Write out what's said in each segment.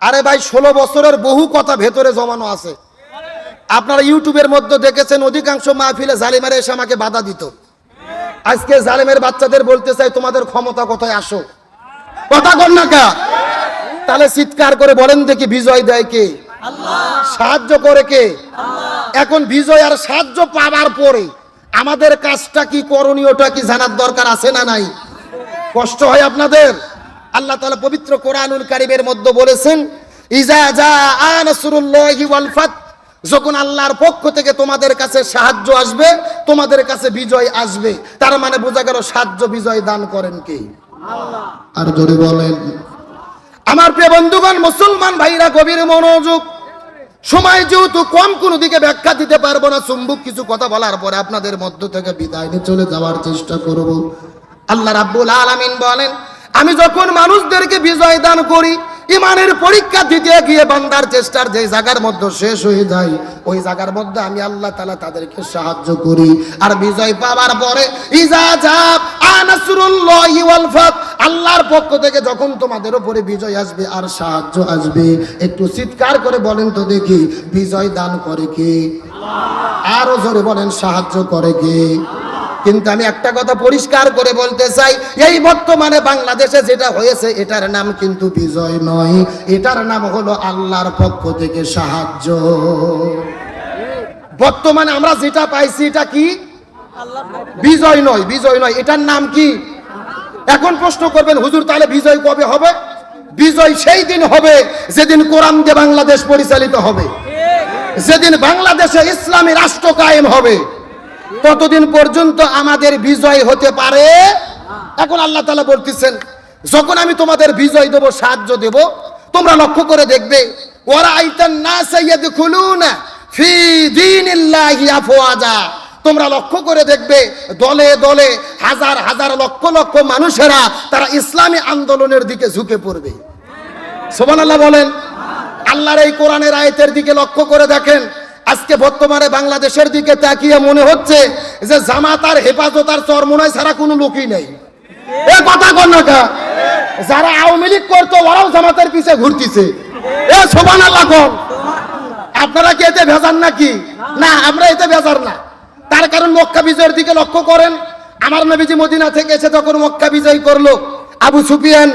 আরে ভাই, ষোলো বছরের বহু কথা ভেতরে জমানো আছে। আপনারা ইউটিউবের মধ্যে দেখেছেন, অধিকাংশ মাহফিলে জালিমারে এসে আমাকে বাধা দিত। আজকে জালিমের বাচ্চাদের বলতে চাই, তোমাদের ক্ষমতা কোথায়? আসো। কথা কর না কা? তাহলে চিৎকার করে বলেন দেখি, বিজয় দেয় কে? সাহায্য করে কে? এখন বিজয় আর সাহায্য পাবার পরে আমাদের কাজটা কি, করণীয়টা কি জানার দরকার আছে না নাই? কষ্ট হয় আপনাদের? আল্লাহ তাআলা পবিত্র কোরআনুল কারিমের মধ্যে বলেছেন ইজা জা আনসরুল্লাহি ওয়াল ফাত যখন আল্লাহর পক্ষ থেকে তোমাদের কাছে সাহায্য আসবে তোমাদের কাছে বিজয় আসবে। তার মানে বোঝা গেল সাহায্য বিজয় দান করেন কে? আর জোরে বলেন। আমার প্রিয় বন্ধুগণ মুসলমান ভাইরা গভীর মনোযোগ। সময় যেহেতু কম কোনো দিকে ব্যাখ্যা দিতে পারব না। চুম্বুক কিছু কথা বলার পরে আপনাদের মধ্য থেকে বিদায় নিয়ে চলে যাওয়ার চেষ্টা করব। আল্লাহ রাব্বুল আলামিন বলেন আমি যখন মানুষদেরকে বিজয় দান করি, ইমানের পরীক্ষা দিতে গিয়ে বান্দার চেষ্টার যে জায়গার মধ্যে শেষ হয়ে যায়, ওই জায়গার মধ্যে আমি আল্লাহ তালা তাদেরকে সাহায্য করি। আর বিজয় পাওয়ার পরে আল্লাহর পক্ষ থেকে যখন তোমাদের উপরে বিজয় আসবে আর সাহায্য আসবে। একটু চিৎকার করে বলেন তো দেখি, বিজয় দান করে কে? আরও জোরে বলেন, সাহায্য করে কে? কিন্তু আমি একটা কথা পরিষ্কার করে বলতে চাই, এই বর্তমানে বাংলাদেশে যেটা হয়েছে, এটার নাম কিন্তু বিজয় নয়। এটার নাম হলো আল্লাহর পক্ষ থেকে সাহায্য। বর্তমানে আমরা যেটা পাইছি, এটা কি? বিজয় নয় বিজয় নয়। এটার নাম কি? এখন প্রশ্ন করবেন, হুজুর, তাহলে বিজয় কবে হবে? বিজয় সেই দিন হবে যেদিন কোরআন দিয়ে বাংলাদেশ পরিচালিত হবে। যেদিন বাংলাদেশে ইসলামী রাষ্ট্র কায়েম হবে। ততদিন পর্যন্ত আমাদের বিজয় হতে পারে। এখন আল্লাহ তালা বলতেছেন, যখন আমি তোমাদের বিজয় দেব, সাহায্য দেব, তোমরা লক্ষ্য করে দেখবে তোমরা লক্ষ্য করে দেখবে, দলে দলে হাজার হাজার লক্ষ লক্ষ মানুষেরা তারা ইসলামী আন্দোলনের দিকে ঝুঁকে পড়বে। সোমান আল্লাহ বলেন, আল্লাহর এই কোরআনের আয়তের দিকে লক্ষ্য করে দেখেন আজকে বর্তমানে বাংলাদেশের দিকে তাকিয়ে মনে হচ্ছে যে জামাত আর হেফাজত আর চরমোনায় ছাড়া কোনো লোকই নেই। এ কথা না যারা আওয়ামী লীগ করতো, ওরাও জামাতের পিছে ঘুরতিছে। এ সোমান আল্লাহ আপনারা কি এতে ভেজার নাকি? না, আমরা এতে ভেজার না। তার কারণ মক্কা বিজয়ের দিকে লক্ষ্য করেন। আমার নবীজি মদিনা থেকে এসে যখন মক্কা বিজয় করল, আবু সুফিয়ান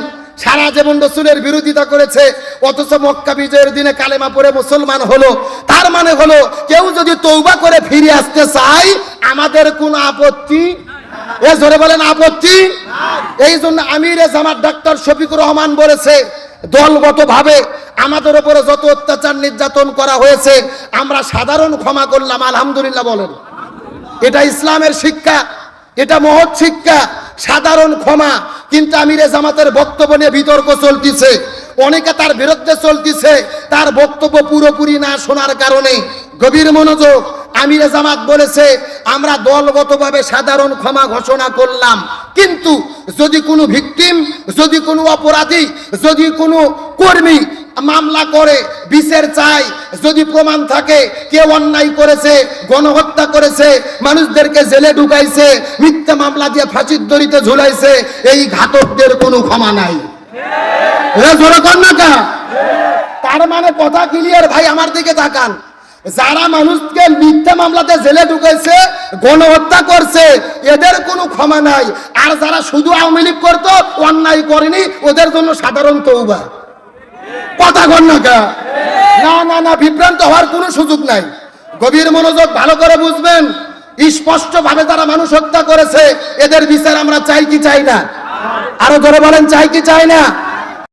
সারা জীবন রসুলের বিরোধিতা করেছে, অথচ মক্কা বিজয়ের দিনে কালেমা পড়ে মুসলমান হলো। তার মানে হলো, কেউ যদি তৌবা করে ফিরে আসতে চায়, আমাদের কোনো আপত্তি? এ জোরে বলেন, আপত্তি? এই জন্য আমির জামাত ডাক্তার শফিকুর রহমান বলেছে দলগত ভাবে আমাদের উপরে যত অত্যাচার নির্যাতন করা হয়েছে, আমরা সাধারণ ক্ষমা করলাম, আলহামদুলিল্লাহ বলেন। এটা ইসলামের শিক্ষা, এটা মহৎ শিক্ষা, সাধারণ ক্ষমা। কিন্তু আমিরে জামাতের বক্তব্য নিয়ে বিতর্ক চলতিছে। অনেকে তার বিরুদ্ধে চলতিছে। তার বক্তব্য পুরোপুরি না শোনার কারণে গভীর মনোযোগ আমিরে জামাত বলেছে, আমরা দলগতভাবে সাধারণ ক্ষমা ঘোষণা করলাম। কিন্তু যদি কোনো ভিকটিম, যদি কোনো অপরাধী, যদি কোনো কর্মী মামলা করে, বিচার চাই। যদি প্রমাণ থাকে, কেউ অন্যায় করেছে, গণহত্যা করেছে, মানুষদেরকে জেলে ঢুকাইছে, মিথ্যা মামলা দিয়ে ফাঁসির দড়িতে ঝুলাইছে, এই ঘাতকদের কোনো ক্ষমা নাই। কা? তার মানে কথা ক্লিয়ার ভাই, আমার দিকে তাকান। যারা মানুষকে মিথ্যা মামলাতে জেলে ঢুকাইছে, গণহত্যা করছে, এদের কোনো ক্ষমা নাই। আর যারা শুধু আওয়ামী লীগ করতো, অন্যায় করেনি, ওদের জন্য সাধারণ তৌবা কথা কর না? না না না, বিভ্রান্ত হওয়ার কোনো সুযোগ নাই। গভীর মনোযোগ ভালো করে বুঝবেন। স্পষ্টভাবে তারা মানুষ হত্যা করেছে, এদের বিচার আমরা চাই কি চাই না? আরও ধরে বলেন, চাই কি চাই না?